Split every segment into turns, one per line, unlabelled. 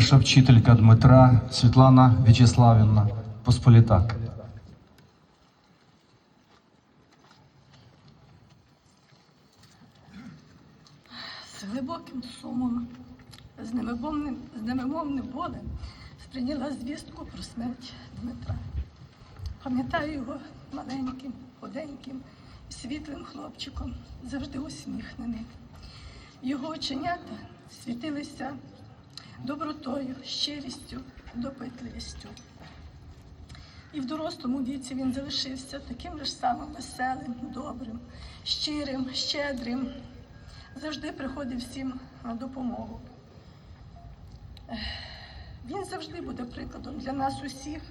перша вчителька Дмитра Світлана В'ячеславівна Посполітак.
з глибоким сумом, з немимовним, з немимовним болем сприйняла звістку про смерть Дмитра. Пам'ятаю його маленьким, худеньким, світлим хлопчиком, завжди усміхненим. Його оченята світилися добротою, щирістю, допитливістю. І в дорослому віці він залишився таким же самим веселим, добрим, щирим, щедрим, завжди приходив всім на допомогу. Він завжди буде прикладом для нас усіх.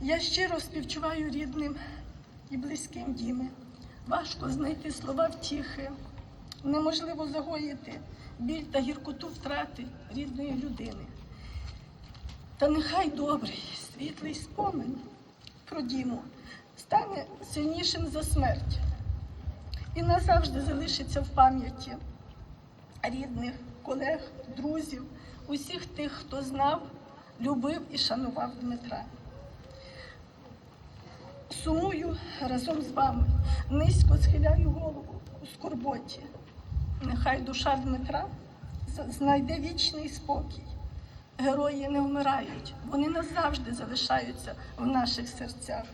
Я щиро співчуваю рідним і близьким Діми. Важко знайти слова втіхи, неможливо загоїти біль та гіркоту втрати рідної людини. Та нехай добрий, світлий спомин про Діму стане сильнішим за смерть і назавжди залишиться в пам'яті рідних, колег, друзів, усіх тих, хто знав, любив і шанував Дмитра. Сумую разом з вами, низько схиляю голову у скорботі. Нехай душа Дмитра знайде вічний спокій. Герої не вмирають, вони назавжди залишаються в наших серцях.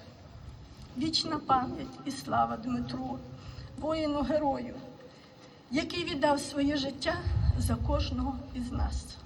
Вічна пам'ять і слава Дмитру, воїну герою, який віддав своє життя за кожного із нас.